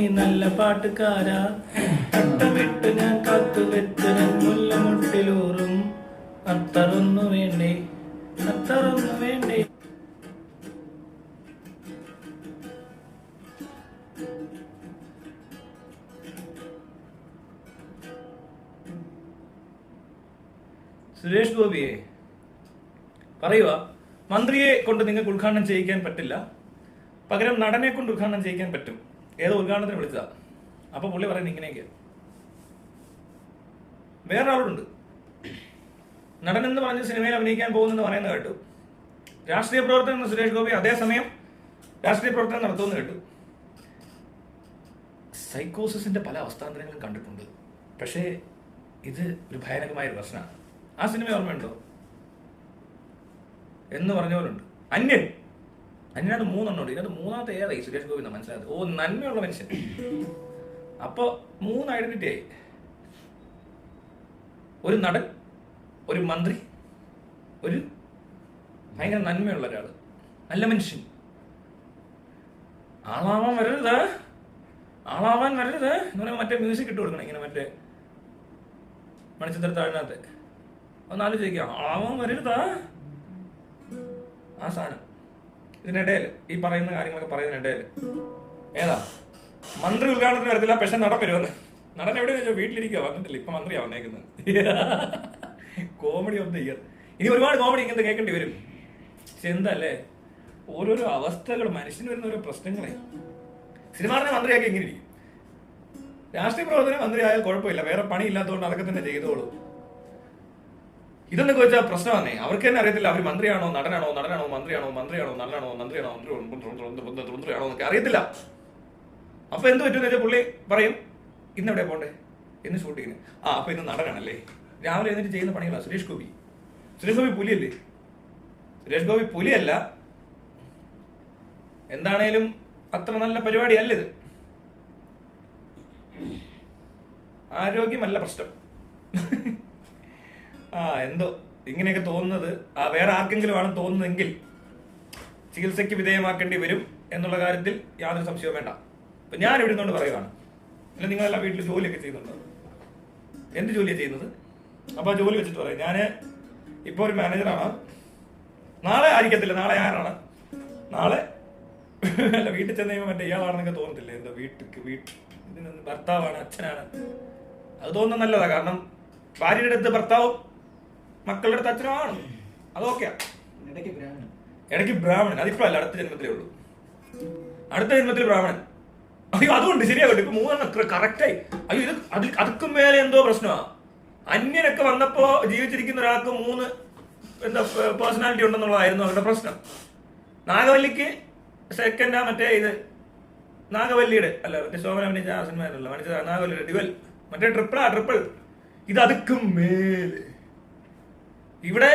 നീ നല്ല പാട്ടുകാരാ. തട്ടമിട്ട് ഞാൻ കാത്തു വെച്ചരൻ മുല്ലമുട്ടിലൂറും അത്തറൊന്നു വേണ്ടേ? അത്തറൊന്നു വേണ്ടേ? സുരേഷ് ഗോപിയെ പറയുക മന്ത്രിയെ കൊണ്ട് നിങ്ങൾക്ക് ഉദ്ഘാടനം ചെയ്യിക്കാൻ പറ്റില്ല. പകരം നടനെ കൊണ്ട് ഉദ്ഘാടനം ചെയ്യിക്കാൻ പറ്റും. ഏതോ ഉദ്ഘാടനത്തിന് വിളിച്ചതാ. അപ്പൊ പുള്ളി പറയുന്നത് ഇങ്ങനെയൊക്കെ വേറൊരാളുണ്ട്. നടൻ എന്ന് പറഞ്ഞ് സിനിമയിൽ അഭിനയിക്കാൻ പോകുന്നെന്ന് പറയുന്നത് കേട്ടു. രാഷ്ട്രീയ പ്രവർത്തനം എന്ന സുരേഷ് ഗോപി അതേസമയം രാഷ്ട്രീയ പ്രവർത്തനം നടത്തുമെന്ന് കേട്ടു. സൈക്കോസിന്റെ പല അവസ്ഥാന്തരങ്ങളും കണ്ടിട്ടുണ്ട്. പക്ഷേ ഇത് ഒരു ഭയാനകമായ ഒരു പ്രശ്നമാണ്. ആ സിനിമ ഓർമ്മയുണ്ടോ? എന്ന് പറഞ്ഞ പോലുണ്ട്. അന്യൻ. അന്യനത് മൂന്നെണ്ണം ഉണ്ട് ഇതിനകത്ത് മൂന്നാമത്തെ ഏതായി സുരേഷ് ഗോപി മനസ്സിലായത് ഓ നന്മയുള്ള മനുഷ്യൻ. അപ്പോ മൂന്ന് ഐഡന്റിറ്റി ആയി. ഒരു നടൻ ഒരു മന്ത്രി ഒരു ഭയങ്കര നന്മയുള്ള ഒരാൾ നല്ല മനുഷ്യൻ. ആളാവാൻ വരരുത്. ആളാവാൻ വരരുത്. എന്ന് പറയുമ്പോൾ മറ്റേ മ്യൂസിക് ഇട്ട് കൊടുക്കണം ഇങ്ങനെ മറ്റേ മണിച്ചിത്ര താഴ്നകത്ത് ഒന്ന് ആലോചിക്കുക ആളാവാൻ വരരുതാ? ആ സാധനം. ഇതിനിടയിൽ ഈ പറയുന്ന കാര്യങ്ങളൊക്കെ പറയുന്നതിനിടയിൽ ഏതാ? മന്ത്രി ഉദ്ഘാടനത്തിന് വരത്തില്ല പക്ഷെ നടൻ വരുമെന്ന്. നടൻ എവിടെ വെച്ചോ? വീട്ടിലിരിക്കുക വന്നിട്ടില്ല. ഇപ്പൊ മന്ത്രിയാ വന്നേക്കുന്നത്. കോമഡി ഓഫ് ദ ഇയർ ഇനി ഒരുപാട് കോമഡി ഇങ്ങനത്തെ കേൾക്കേണ്ടി വരും. പക്ഷെ എന്തല്ലേ? ഓരോരോ അവസ്ഥകൾ മനുഷ്യന് വരുന്ന ഓരോ പ്രശ്നങ്ങളെ. സിനിമാറിനെ മന്ത്രിയാക്കി ഇങ്ങനെ ഇരിക്കും. രാഷ്ട്രീയ പ്രവർത്തനം മന്ത്രിയായാൽ കുഴപ്പമില്ല. വേറെ പണിയില്ലാത്തതുകൊണ്ട് അതൊക്കെ തന്നെ ചെയ്തോളൂ. ഇതെന്നൊക്കെ വെച്ചാൽ പ്രശ്നം തന്നെ അവർക്ക് തന്നെ അറിയത്തില്ല. അവർ മന്ത്രിയാണോ നടനാണോ നടനാണോ മന്ത്രിയാണോ മന്ത്രിയാണോ നടനാണോ മന്ത്രിയാണോ മന്ത്രി- മന്ത്രിയാണോ അറിയത്തില്ല. അപ്പൊ എന്ത് പറ്റുമെന്ന് വെച്ചാൽ പുള്ളി പറയും ഇന്ന് എവിടെ പോണ്ടേ? ഇന്ന് ഷൂട്ടിങ്ങിന് ആ അപ്പൊ ഇന്ന് നടനാണല്ലേ? രാവിലെ എന്നിട്ട് ചെയ്യുന്ന പണികളാണ് സുരേഷ് ഗോപി. സുരേഷ് ഗോപി പുലിയല്ലേ? സുരേഷ് ഗോപി പുലിയല്ല. എന്താണേലും അത്ര നല്ല പരിപാടിയല്ല ഇത്. ആരോഗ്യമല്ല പ്രശ്നം. ആ എന്തോ ഇങ്ങനെയൊക്കെ തോന്നുന്നത്. ആ വേറെ ആർക്കെങ്കിലും ആണ് തോന്നുന്നതെങ്കിൽ ചികിത്സയ്ക്ക് വിധേയമാക്കേണ്ടി വരും എന്നുള്ള കാര്യത്തിൽ യാതൊരു സംശയവും വേണ്ട. അപ്പൊ ഞാൻ ഇവിടെ നിന്നുകൊണ്ട് പറയുവാണ്. അല്ല നിങ്ങളെല്ലാം വീട്ടിൽ ജോലിയൊക്കെ ചെയ്യുന്നുണ്ട്? എന്ത് ജോലിയാണ് ചെയ്യുന്നത്? അപ്പൊ ആ ജോലി വെച്ചിട്ട് പറയാം. ഞാൻ ഇപ്പോൾ ഒരു മാനേജറാണ്. നാളെ ആയിരിക്കത്തില്ല നാളെ ആരാണ്? നാളെ അല്ല വീട്ടിൽ ചെന്ന് കഴിയുമ്പോൾ മറ്റേ ഇയാളാണെന്നൊക്കെ തോന്നത്തില്ലേ? എന്താ വീട്ടിക്ക് വീട്ടിൽ ഭർത്താവാണ് അച്ഛനാണ്. അത് തോന്നുന്നത് നല്ലതാണ് കാരണം ഭാര്യയുടെ അടുത്ത് ഭർത്താവും മക്കളുടെ അടുത്ത് അച്ഛനുമാണ്. അതൊക്കെയാ ഇടയ്ക്ക് ബ്രാഹ്മണൻ. ഇടയ്ക്ക് ബ്രാഹ്മണൻ. അതിപ്പോ അല്ല അടുത്ത ജന്മത്തിലേ ഉള്ളൂ. അടുത്ത ജന്മത്തിൽ ബ്രാഹ്മണൻ. അയ്യോ അതുകൊണ്ട് ശരിയാകട്ടെ ഇപ്പൊ മൂന്നെണ്ണം കറക്റ്റായി അയ്യോ ഇത് അതിൽ അതുക്കും മേലെ എന്തോ പ്രശ്നമാ. അന്യനൊക്കെ വന്നപ്പോ ജീവിച്ചിരിക്കുന്ന ഒരാൾക്ക് മൂന്ന് എന്താ പേഴ്സണാലിറ്റി ഉണ്ടെന്നുള്ളതായിരുന്നു അവരുടെ പ്രശ്നം. നാഗവല്ലിക്ക് സെക്കൻഡാ മറ്റേ ഇത് നാഗവല്ലിയുടെ അല്ല മറ്റേ ശോഭന അഭിനയിച്ച ആ സിനിമ ആയിരുന്നല്ലോ മറ്റേ നാഗവല്ലിയുടെ ഡിവൽ മറ്റേ ട്രിപ്പിളാ ട്രിപ്പിൾ ഇത് അതുക്കും മേലെ. ഇവിടെ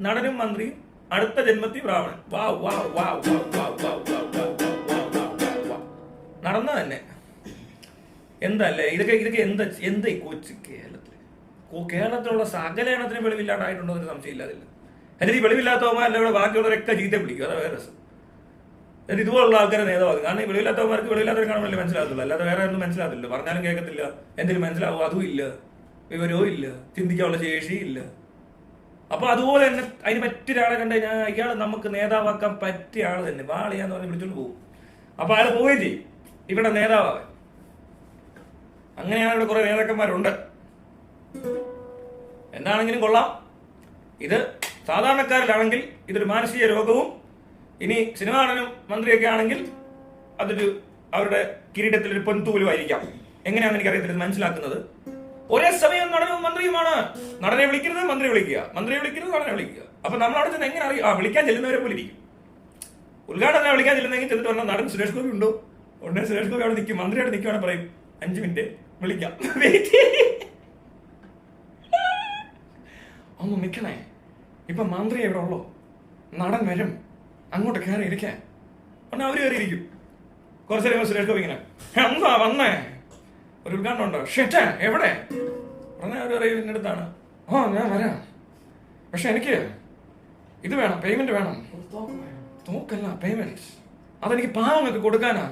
നടനും മന്ത്രിയും അടുത്ത ജന്മത്തിൽ ബ്രാഹ്മണൻ വാ വാ വാ വാ വാ നടന്ന തന്നെ എന്തല്ലേ ഇതൊക്കെ ഇതൊക്കെ എന്താ എന്താ ഈ കൊച്ചു കേരളത്തിൽ കേരളത്തിലുള്ള സകല എണ്ണത്തിന് വെളിവില്ലാണ്ടായിട്ടുണ്ടോ എന്ന് സംശയമില്ലാതില്ല എന്നിട്ട് ഈ വെളിവില്ലാത്തവന്മാരല്ല ഇവിടെ ബാക്കിയുള്ളവരൊക്കെ ചീത്ത പിടിക്കും അതാ വേറെ രസം എന്നിട്ട് ഇതുപോലുള്ള ആൾക്കാരെ നേതാവാകും കാരണം ഈ വെളിവില്ലാത്തവന്മാർക്ക് വെളിവില്ലാത്തവരെ കാണുമ്പോൾ മനസ്സിലാകത്തില്ല അല്ലാതെ വേറെ ഒന്നും മനസ്സിലാകത്തില്ല പറഞ്ഞാലും കേൾക്കത്തില്ല എന്തെങ്കിലും മനസ്സിലാവും അതും ഇല്ല വിവരവും ഇല്ല ചിന്തിക്കാനുള്ള ശേഷിയും ഇല്ല അപ്പൊ അതുപോലെ തന്നെ അതിന് പറ്റിയ ഒരാളെ കണ്ടു കഴിഞ്ഞാൽ അയാൾ നമുക്ക് നേതാവാക്കാൻ പറ്റിയ ആൾ തന്നെ. വാളിയാന്ന് പറഞ്ഞ് വിളിച്ചോണ്ട് പോകും അപ്പൊ അയാൾ പോവുകയും ചെയ്യും. ഇവിടെ നേതാവാ അങ്ങനെയാണ് ഇവിടെ കുറെ നേതാക്കന്മാരുണ്ട്. എന്താണെങ്കിലും കൊള്ളാം. ഇത് സാധാരണക്കാരിലാണെങ്കിൽ ഇതൊരു മാനസിക രോഗവും ഇനി സിനിമാ നടനും മന്ത്രിയൊക്കെ ആണെങ്കിൽ അതൊരു അവരുടെ കിരീടത്തിലൊരു പൊൻതൂലുമായിരിക്കാം എങ്ങനെയാണെന്ന് എനിക്കറിയത്തില്ല. മനസ്സിലാക്കുന്നത്. ഒരേ സമയം നടനും മന്ത്രിയുമാണ്. നടനെ വിളിക്കരുത് മന്ത്രി വിളിക്കുക. മന്ത്രി വിളിക്കരുത് നടനെ വിളിക്കുക. അപ്പൊ നമ്മൾ അവിടെ ചെന്ന് എങ്ങനെ അറിയാം? വിളിക്കാൻ ചെല്ലുന്നവരെ പോലെ ഇരിക്കും. ഉദ്ഘാടനം വിളിക്കാൻ ചെല്ലുന്നെങ്കിൽ ചെന്നിട്ട് പറഞ്ഞാൽ നടൻ സുരേഷ് ഗോപി ഉണ്ടോ? ഉടനെ സുരേഷ് ഗോപി അവിടെ നിൽക്കും. മന്ത്രി അവിടെ നിൽക്കുകയാണ് പറയും. അഞ്ച് മിനിറ്റ് വിളിക്കാം. ഒന്ന് നിൽക്കണേ. ഇപ്പൊ മന്ത്രി എവിടെ ഉള്ളോ? നടൻ വരും. അങ്ങോട്ട് കയറി ഇരിക്കാൻ. അവർ കയറി ഇരിക്കും. കുറച്ച് സുരേഷ് ഗോപി ഇങ്ങനെ എന്താ വന്നേ? ഒരു ഉദ്ഘാടനം ഉണ്ടോ ഷെറ്റ് എവിടെ? ഉടനെ അവർ പറയും എന്റെ അടുത്താണ്. ഓ ഞാൻ വരാം. പക്ഷെ എനിക്ക് ഇത് വേണം പേയ്മെന്റ് വേണം. തോക്കല്ല പേയ്മെന്റ് അതെനിക്ക് പാവങ്ങൾക്ക് കൊടുക്കാനാ.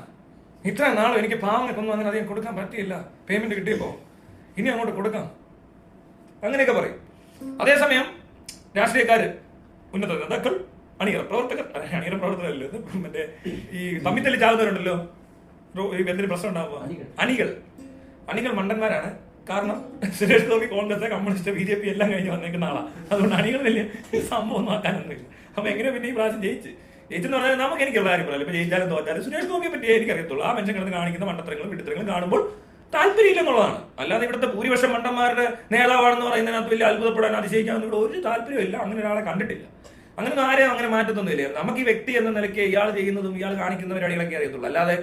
ഇത്ര നാളും എനിക്ക് പാവങ്ങൾക്കൊന്നും അങ്ങനെ അധികം കൊടുക്കാൻ പറ്റിയില്ല. പേയ്മെന്റ് കിട്ടിയപ്പോ. ഇനി അങ്ങോട്ട് കൊടുക്കാം. അങ്ങനെയൊക്കെ പറയും. അതേസമയം രാഷ്ട്രീയക്കാര് ഉന്നത നേതാക്കൾ അണിയറ പ്രവർത്തകർ അണിയറ പ്രവർത്തകരല്ലോ മറ്റേ ഈ തമ്മിത്തല്ലി ചാകുന്നവരുണ്ടല്ലോ എന്തൊരു പ്രശ്നം ഉണ്ടാവുക? അണികൾ. അണികൾ മണ്ടന്മാരാണ്. കാരണം Suresh Gopi Congress communist B J P എല്ലാം കഴിഞ്ഞ് വന്നേക്കുന്ന ആളാണ് അതുകൊണ്ട് അണികൾ വലിയ സംഭവം നോക്കാനൊന്നുമില്ല അപ്പൊ എങ്ങനെ പിന്നെ ഈ പ്രാവശ്യം ജയിച്ച്. ജയിച്ചെന്ന് പറഞ്ഞാൽ നമുക്ക് എനിക്കുള്ള കാര്യം പറയാം ഇപ്പൊ ജയിച്ചാലും തോറ്റാലും സുരേഷ് ഗോപിയെ പറ്റി എനിക്കറിയത്തുള്ളൂ. ആ മനുഷ്യൻ കാണിക്കുന്ന മണ്ടത്തരങ്ങളും വിഡിത്തരങ്ങളും കാണുമ്പോൾ താല്പര്യമില്ലെന്നുള്ളതാണ്. അല്ലാതെ ഇവിടുത്തെ ഭൂരിപക്ഷം മണ്ടന്മാരുടെ നേതാവാണെന്ന് പറയുന്നതിനകത്ത് വലിയ അത്ഭുതപ്പെടാൻ അതിശയിക്കാൻ ഇവിടെ ഒരു താല്പര്യമില്ല അങ്ങനെ ഒരാളെ കണ്ടിട്ടില്ല. അങ്ങനെ ആരെയും അങ്ങനെ മാറ്റത്തൊന്നുമില്ല നമുക്ക് ഈ വ്യക്തി എന്ന നിലയ്ക്ക് ഇയാൾ ചെയ്യുന്നതും ഇയാൾ കാണിക്കുന്ന പരിപാടികളൊക്കെ അറിയത്തുള്ളൂ. അല്ലാതെ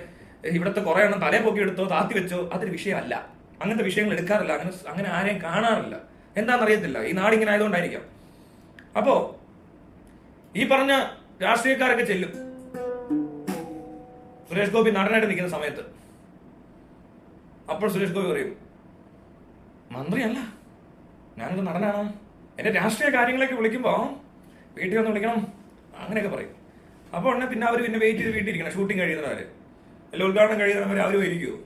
ഇവിടുത്തെ കുറെ എണ്ണം തലേ പൊക്കി എടുത്തോ താത്തി വെച്ചോ അതൊരു വിഷയമല്ല. അങ്ങനത്തെ വിഷയങ്ങൾ എടുക്കാറില്ല. അങ്ങനെ അങ്ങനെ ആരെയും കാണാറില്ല. എന്താണെന്നറിയത്തില്ല. ഈ നാടിങ്ങനെ ആയതുകൊണ്ടായിരിക്കാം. അപ്പോ ഈ പറഞ്ഞ രാഷ്ട്രീയക്കാരൊക്കെ ചെല്ലും. സുരേഷ് ഗോപി നടനായിട്ട് നിൽക്കുന്ന സമയത്ത്. അപ്പോൾ സുരേഷ് ഗോപി പറയും മന്ത്രിയല്ല ഞാനൊരു നടനാണ്. എന്നെ രാഷ്ട്രീയ കാര്യങ്ങളൊക്കെ വിളിക്കുമ്പോൾ വീട്ടിൽ വന്ന് വിളിക്കണം. അങ്ങനെയൊക്കെ പറയും. അപ്പോൾ ഉടനെ പിന്നെ അവർ പിന്നെ വെയിറ്റ് ചെയ്ത് വീട്ടിൽ ഇരിക്കണം ഷൂട്ടിംഗ് കഴിയുന്നവര്. അല്ല ഉദ്ഘാടനം കഴിയുന്നവർ അവരും ഇരിക്കുമോ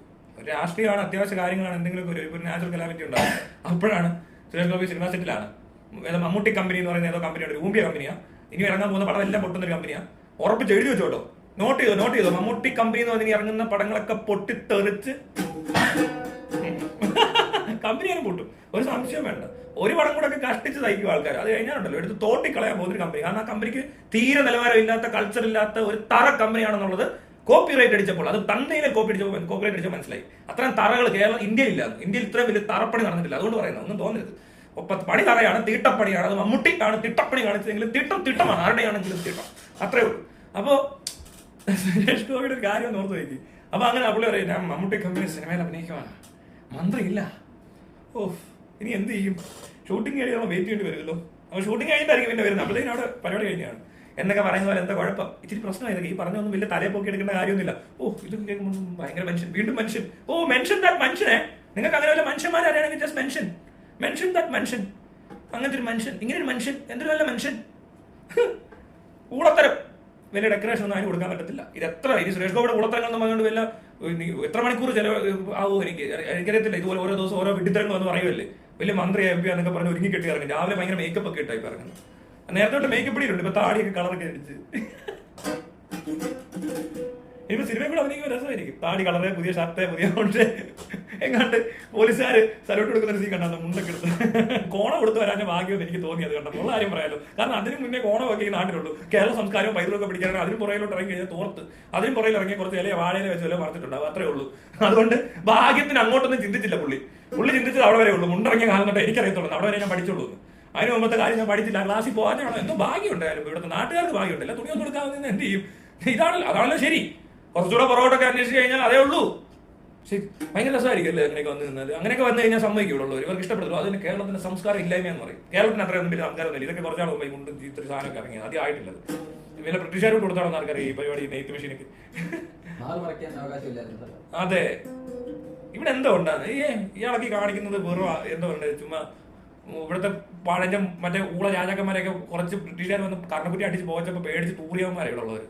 രാഷ്ട്രീയമാണ് അത്യാവശ്യ കാര്യങ്ങളാണ് എന്തെങ്കിലും ഒരു ഒരു നാച്ചുറൽ കലാമിറ്റി ഉണ്ടാവും. അപ്പോഴാണ് സുരേഷ് ഗോപി സിനിമാ സെറ്റിലാണ് ഏതോ മമ്മൂട്ടി കമ്പനി എന്ന് പറയുന്ന ഏതോ കമ്പനിയാണ് ഒരു ഊമ്പിയ കമ്പനിയാണ് ഇനി ഇറങ്ങാൻ പോകുന്ന പടം എല്ലാം പൊട്ടുന്ന ഒരു കമ്പനിയാ ഉറപ്പിച്ച് എഴുതി വെച്ചോട്ടോ നോട്ട് ചെയ്തോ നോട്ട് ചെയ്തോ. മമ്മൂട്ടി കമ്പനി എന്ന് പറഞ്ഞാൽ ഇറങ്ങുന്ന പടങ്ങളൊക്കെ പൊട്ടിത്തെറിച്ച് കമ്പനിയാണ് പൊട്ടും. ഒരു സംശയം വേണ്ട. ഒരു പടം കൂടെ ഒക്കെ കഷ്ടിച്ച് തയ്ക്കും ആൾക്കാർ അത് കഴിഞ്ഞാലുണ്ടല്ലോ എടുത്ത് തോട്ടി കളയാൻ പോകുന്ന ഒരു കമ്പനി കാരണം ആ കമ്പനിക്ക് തീരെ നിലവാരമില്ലാത്ത കൾച്ചർ ഇല്ലാത്ത ഒരു തറ കമ്പനിയാണെന്നുള്ളത് കോപ്പി റൈറ്റ് അടിച്ചപ്പോൾ അത് തന്നെയിലെ കോപ്പി അടിച്ചപ്പോൾ കോപ്പി റൈറ്റ് അടിച്ചപ്പോൾ മനസ്സിലായി. അത്രയും തറകൾ കേരളം ഇന്ത്യയിൽ ഇല്ല. ഇന്ത്യയിൽ ഇത്രയും വലിയ തറപ്പണി നടന്നിട്ടില്ല. അതുകൊണ്ട് പറയുന്നത് ഒന്നും തോന്നരുത്. ഒപ്പം പണി തറയാണ് തീട്ടപ്പണിയാണ് അത് മമ്മൂട്ടിക്കാണ് തിട്ടപ്പണി കാണിച്ചതെങ്കിലും തിട്ടം തിട്ടമാണ് ആരുടെയാണെങ്കിലും തിട്ടം. അത്രേ ഉള്ളൂ. അപ്പോൾ സുരേഷ് ഗോപിയുടെ ഒരു കാര്യം ഓർത്ത് വയ്ക്കി അപ്പൊ അങ്ങനെ പുള്ളി പറയും ഞാൻ മമ്മൂട്ടി കമ്പനി സിനിമയിൽ അഭിനയിക്കുവാണ്. മന്ത്രിയില്ല. ഓ ഇനി എന്ത് ചെയ്യും? ഷൂട്ടിംഗ് നമ്മൾ വെയിറ്റ് ചെയ്യേണ്ടി വരുമല്ലോ. അപ്പോൾ ഷൂട്ടിംഗ് കഴിഞ്ഞിട്ടായിരിക്കും പിന്നെ വരുന്നത്. അപ്പോഴത്തേക്കും അവിടെ പരിപാടി കഴിഞ്ഞാണ് എന്നൊക്കെ പറയുന്ന പോലെ എന്താ കുഴപ്പം. ഇച്ചിരി പ്രശ്നമായിരുന്നു. ഈ പറഞ്ഞൊന്നും വലിയ തലയെ പൊക്കി എടുക്കേണ്ട കാര്യമൊന്നുമില്ല. ഓ ഇത് കേൾക്കുമ്പോൾ ഭയങ്കര മനുഷ്യൻ. വീണ്ടും മനുഷ്യൻ. ഓ മെൻഷൻ ദാറ്റ് മനുഷ്യനെ. നിങ്ങൾക്ക് അങ്ങനെ വല്ല മനുഷ്യന്മാരാണെങ്കിൽ ജസ്റ്റ് മെൻഷൻ മെൻഷൻ ദാറ്റ് മനുഷ്യൻ. അങ്ങനത്തെ ഒരു മനുഷ്യൻ. ഇങ്ങനെ ഒരു മനുഷ്യൻ. എന്തൊരു വല്ല മനുഷ്യൻ? ഊളത്തരം. വലിയ ഡെക്കറേഷൻ ഒന്നും അതിന് കൊടുക്കാൻ പറ്റത്തില്ല. ഇത് എത്ര? ഇനി സുരേഷ് ഗോപിയുടെ ഊളത്തരങ്ങൾ എന്ന് പറഞ്ഞുകൊണ്ട് വല്ല എത്ര മണിക്കൂർ ചില ആവോ എനിക്ക്? എനിക്കറിയത്തില്ല. ഇതുപോലെ ഓരോ ദിവസം ഓരോ വിഡിത്തരങ്ങൾ എന്ന് പറയുമല്ലേ വലിയ മന്ത്രി എം പി എന്നൊക്കെ പറഞ്ഞ് ഒരുങ്ങി കെട്ടി ഇറങ്ങി. രാവിലെ ഭയങ്കര മേക്കപ്പ് ഒക്കെ ഇട്ടായി ഇറങ്ങുന്നത്. നേരത്തെ തൊട്ട് മേക്കപ്പ് ഇടിയിട്ടുണ്ട് ഇപ്പൊ താടിയൊക്കെ കളറൊക്കെ അടിച്ച്. ഇനിയിപ്പോ സിനിമയിൽ കൂടെ അഭിനയിക്കുമ്പോൾ രസമായിരിക്കും. താടി കളറ് പുതിയ ഷർട്ട് പുതിയ കൊണ്ട് എങ്ങാണ്ട് പോലീസുകാര് സല്യൂട്ട് കൊടുക്കുന്ന ഒരു സീൻ കണ്ടാ മുണ്ടൊക്കെ എടുത്ത്. കോണ കൊടുത്ത് വരാൻ ഭാഗ്യമെന്ന് എനിക്ക് തോന്നി അത് കണ്ടപ്പോൾ ഉള്ള കാര്യം പറയാലോ. കാരണം അതിന് മുന്നേ കോണമൊക്കെ ഈ നാട്ടിലുള്ളൂ. കേരള സംസ്കാരവും പൈതൃകമൊക്കെ പിടിക്കാനാണ് അതിന് പുറയിലോട്ട് ഇറങ്ങി കഴിഞ്ഞാൽ തോർത്ത്. അതിന് പുറയിൽ ഇറങ്ങി കുറച്ച് ഇലയെ വാഴയില വെച്ച് വില മറച്ചിട്ടുണ്ടാവും അത്രേ ഉള്ളൂ. അതുകൊണ്ട് ഭാഗ്യത്തിന് അങ്ങോട്ടൊന്നും ചിന്തിച്ചില്ല പുള്ളി. പുള്ളി ചിന്തിച്ചത് അവിടെ വരെ ഉള്ളൂ. മുണ്ടിറങ്ങിയ കാലം തൊട്ട് എനിക്കറിയത്തുള്ളൂ. അവിടെ വരെ ഞാൻ പഠിച്ചുള്ളൂ. അതിന് മുമ്പത്തെ കാര്യം ഞാൻ പഠിച്ചില്ല. ക്ലാസ്സിൽ പോകാനാണോ എന്തോ ഭാഗ്യമുണ്ടായാലും. ഇവിടുത്തെ നാട്ടുകാർക്ക് ഭാഗ്യം ഉണ്ടല്ല എടുക്കാതെ നിന്ന് എന്ത് ചെയ്യും? ഇതാണല്ലോ അതാണല്ലോ ശരി. കുറച്ചുകൂടെ പുറകോട്ടൊക്കെ അന്വേഷിച്ച് കഴിഞ്ഞാൽ അതേ ഉള്ളൂ. ശരി. ഭയങ്കര രസമായിരിക്കും അല്ലേ അങ്ങനെയൊക്കെ വന്ന് നിന്നത്? അങ്ങനെയൊക്കെ വന്നു കഴിഞ്ഞാൽ സമ്മതിക്കുള്ളൂ ഇവർക്ക് ഇഷ്ടപ്പെടുള്ളൂ. അതിന് കേരളത്തിന്റെ സംസ്കാരം ഇല്ലായ്മ എന്ന് പറയും. കേരളത്തിന് അത്രയൊന്നും വലിയ ഇല്ല ഇതൊക്കെ കുറച്ചാൾ മുമ്പ് മുണ്ടും ഇത്ര സാധനമൊക്കെ ഇറങ്ങിയത്. ആദ്യം ആയിട്ടുള്ളത് വില ബ്രിട്ടീഷുകാരോട് കൊടുത്താണോ ആർക്കറിയാം. ഈ പരിപാടി നെയ്ത്ത് മെഷീനൊക്കെ. അതെ. ഇവിടെ എന്തോ ഉണ്ടാകുന്നത് ഈ ഇയാളൊക്കെ കാണിക്കുന്നത് വെറും എന്താ ഉണ്ട്? ചുമ്മാ ഇവിടുത്തെ പാടിന്റെ മറ്റേ ഊള രാജാക്കന്മാരെയൊക്കെ കുറച്ച് ബ്രിട്ടീഷുകാർ വന്ന് കർണക്കുറ്റി അടിച്ച് പോകച്ചപ്പോൾ പേടിച്ച് തൂറിയവന്മാരെ ഇവിടെ ഉള്ളവർ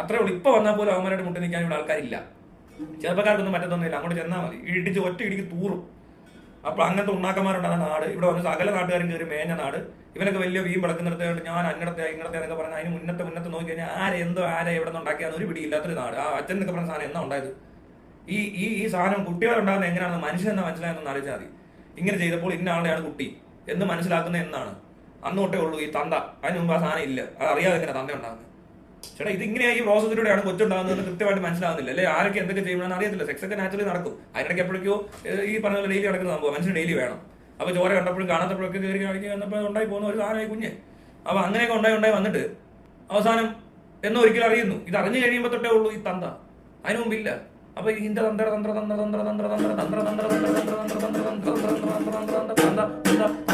അത്രേ ഉള്ളൂ. ഇപ്പൊ വന്നാൽ പോലും അവന്മാരുടെ മുട്ടി നിൽക്കാൻ ഇവിടെ ആൾക്കാരില്ല. ചെറുപ്പക്കാർക്കൊന്നും പറ്റത്തൊന്നുമില്ല അങ്ങോട്ട് ചെന്നാൽ മതി. ഇടിച്ച് ഒറ്റ ഇടിക്ക് തൂറും. അപ്പൊ അങ്ങനത്തെ ഉണ്ണാക്കന്മാരുണ്ട്. ആ നാട്. ഇവിടെ വന്ന് സകല നാട്ടുകാരും കയറി മേഞ്ഞ നാട്. ഇവനൊക്കെ വലിയ വീം വിളക്കുന്നിടത്ത് ഞാൻ അങ്ങനത്തെ ഇങ്ങടത്തെ എന്നൊക്കെ പറഞ്ഞ അതിന് മുന്നത്തെ മുന്നത്തെ നോക്കി കഴിഞ്ഞാൽ ആരെ എന്തോ ആരെ എവിടെ നിന്ന് ഉണ്ടാക്കിയാന്ന് ഒരു പിടിയില്ലാത്തൊരു നാട്. ആ അച്ഛൻ എന്നൊക്കെ പറഞ്ഞ സാധനം എന്നാ ഉണ്ടായത്? ഈ ഈ ഈ സാധനം കുട്ടികളുണ്ടാകുന്ന എങ്ങനെയാണെന്ന് മനുഷ്യൻ എന്നാ മനസ്സിലായെന്ന് ആലോചിച്ചാൽ മതി. ഇങ്ങനെ ചെയ്തപ്പോൾ ഇന്ന ആളെയാണ് കുട്ടി. എന്ന് മനസ്സിലാക്കുന്ന എന്നാണ് അന്നോട്ടേ ഉള്ളൂ ഈ തന്ത അതിന് മുമ്പ് ആ സാധനം ഇല്ല അത് അറിയാതെ തന്നെ തന്ത ഉണ്ടാകുന്നത് ചേട്ടാ ഇത് ഇങ്ങനെ ഈ പ്രോസസ്സിലൂടെയാണ് കൊച്ചുണ്ടാകുന്നത് കൃത്യമായിട്ട് മനസ്സിലാകുന്നില്ല അല്ലെ ആരൊക്കെ എന്തൊക്കെ ചെയ്യണമെന്ന് അറിയത്തില്ല സെക്സ് ഒക്കെ നാച്ചുറലി നടക്കും അതിനിടയ്ക്ക് എപ്പോഴേക്കോ ഈ പറഞ്ഞ പോലെ ഡെയിലി നടക്കുന്ന സംഭവം മനുഷ്യന് ഡെയിലി വേണം അപ്പൊ ചോര കണ്ടപ്പോഴും കാണാത്തപ്പോഴൊക്കെ കയറി കാണിക്കുക വന്നപ്പോൾ ഉണ്ടായി പോകുന്ന ഒരു സാധനമായി കുഞ്ഞ് അപ്പൊ അങ്ങനെയൊക്കെ ഉണ്ടായി ഉണ്ടായി വന്നിട്ട് അവസാനം എന്നോ ഒരിക്കലും അറിയുന്നു ഇത് അറിഞ്ഞു കഴിയുമ്പോൾ തൊട്ടേ ഉള്ളൂ ഈ തന്ത അതിനു മുമ്പില്ല അപ്പൊ ഇതിന്റെ തന്ത്ര തന്ത്ര തന്ത്ര തന്ത്ര തന്ത്ര തന്ത്ര തന്ത്ര തന്ത്ര തന്ത്ര തന്ത്ര തന്ത്ര തന്ത്ര തന്ത്ര തന്ത്ര തന്ത്ര തന്ത്ര തന്ത്ര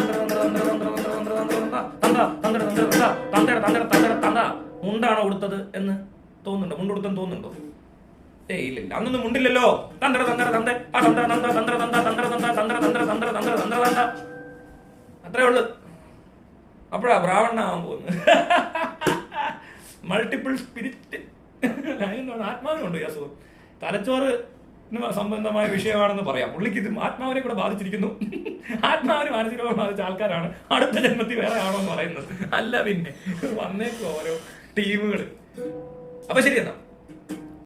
മുണ്ടാണോ കൊടുത്തത് എന്ന് തോന്നുന്നുണ്ടോ മുണ്ട് കൊടുത്തെന്ന് തോന്നുന്നുണ്ടോ ഏയ് ഇല്ല ഇല്ല അന്നൊന്നും മുണ്ടില്ലല്ലോ തന്ത്ര തന്ത്ര തന്ത്ര ആ തന്ത്ര തന്ത്ര തന്ത്ര തന്ത്ര തന്ത്ര തന്ത്ര തന്ത്ര തന്ത്ര തന്ത്ര തന്ത്ര തന്ത്ര തന്ത്ര അത്രേ ഉള്ളു അപ്പോഴാ ബ്രാഹ്മണാവാൻ പോകുന്നു മൾട്ടിപ്പിൾ സ്പിരിറ്റ് ആത്മാവിനുണ്ട് ഈ അസുഖം തലച്ചോറ് സംബന്ധമായ വിഷയമാണെന്ന് പറയാം പുള്ളിക്ക് ഇത് ആത്മാവിനെ കൂടെ ബാധിച്ചിരിക്കുന്നു ആത്മാവിന് മാനസിക ബാധിച്ച ആൾക്കാരാണ് അടുത്ത ജന്മത്തിൽ വേറെ ആണോ എന്ന് പറയുന്നത് അല്ല പിന്നെ വന്നേക്കും ഓരോ ടീമുകൾ അപ്പൊ ശരി എന്നാ.